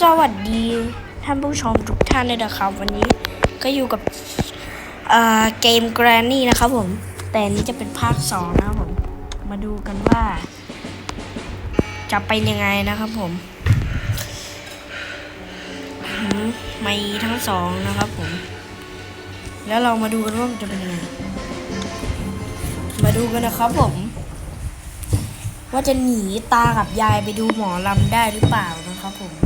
สวัสดีท่านผู้ชมทุกท่านเลยนะครับ วันนี้ก็อยู่กับเอ่อเกม Granny นะครับผม แต่นี้จะเป็นภาคสองนะครับผม มาดูกันว่า จะเป็นยังไงนะครับผมหืมไม่ทั้งสองนะครับผม แล้วเรามาดูกันว่ามันจะเป็นยังไง มาดูกันนะครับผม ว่าจะหนีตากับยายไปดูหมอลำได้หรือเปล่านะครับผม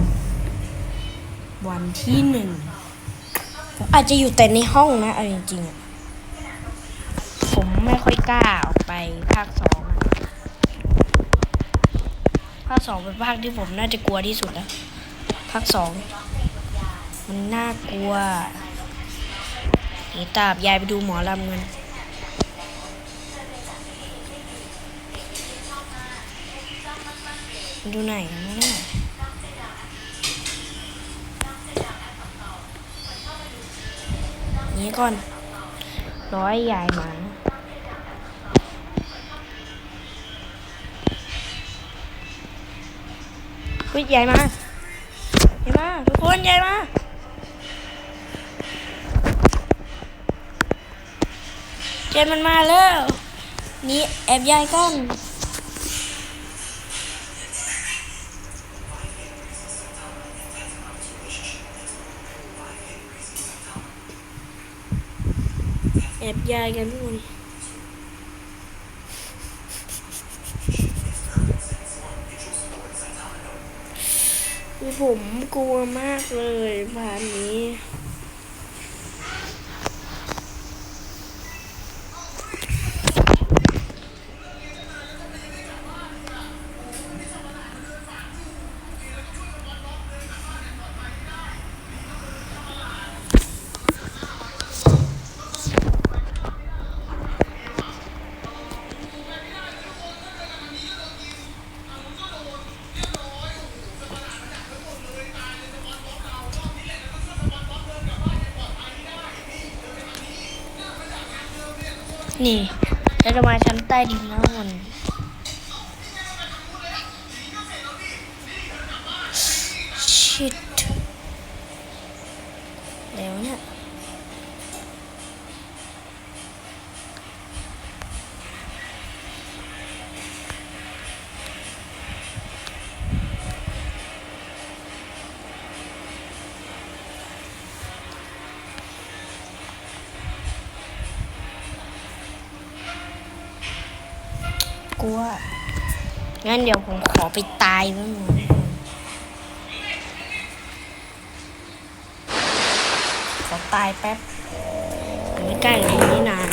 วันที่หนึ่งผมอาจจะอยู่แต่ในห้องนะเอาจริงๆอะผมไม่ค่อยกล้าออกไปภาคสองอะภาคสองเป็นภาคที่ผมน่าจะกลัวที่สุดแล้วภาคสองมันน่ากลัวหนีตากับยายไปดูหมอลำกันดูไหนกันวะ นี้ก่อน ร้อยยายหมาเฮ้ยยายมายายมาทุกคนยายมาเจนมันมาแล้ว นี่แอบยายก่อน แอบยายกันทุกคนคือผมกลัวมากเลยบ้านนี้ นี่เราจะมาชั้นใต้ดินนะมันชิดเดี๋ยวเนี่ย กลัว งั้นเดี๋ยวผมขอไปตายบ้างขอตายแป๊บไม่ใกล้กับตรงนี้นาน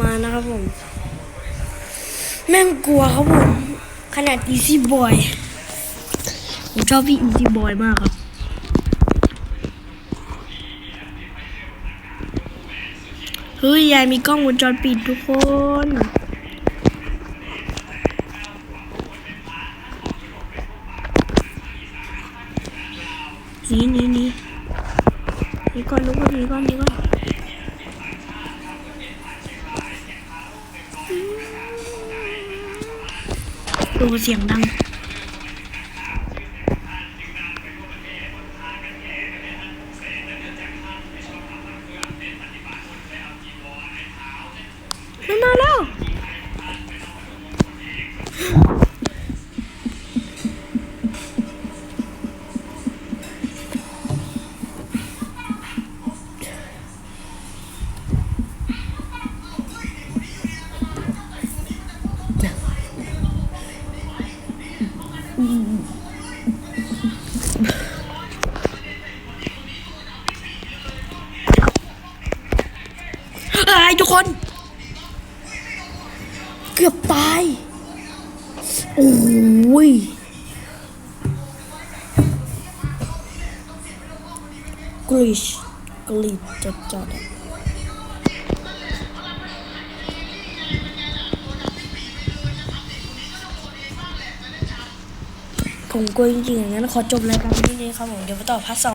มานะครับผม แม่งกลัวครับผม ขนาด Easy Boy ผมชอบพี่ Easy Boy มากครับ เฮ้ย ยายมีกล้องวงจรปิดทุกคนหนีหนีหนีหนีก่อนลูกหนีก่อนหนีก่อน ดูเสียงดัง ทุกคน เกือบตาย โอ้ยกลิชกลิชจัดจัดๆผมกลัวจริงๆอย่างนั้นขอจบรายการที่นี้ครับผมเดี๋ยวไปต่อพาร์ทสอง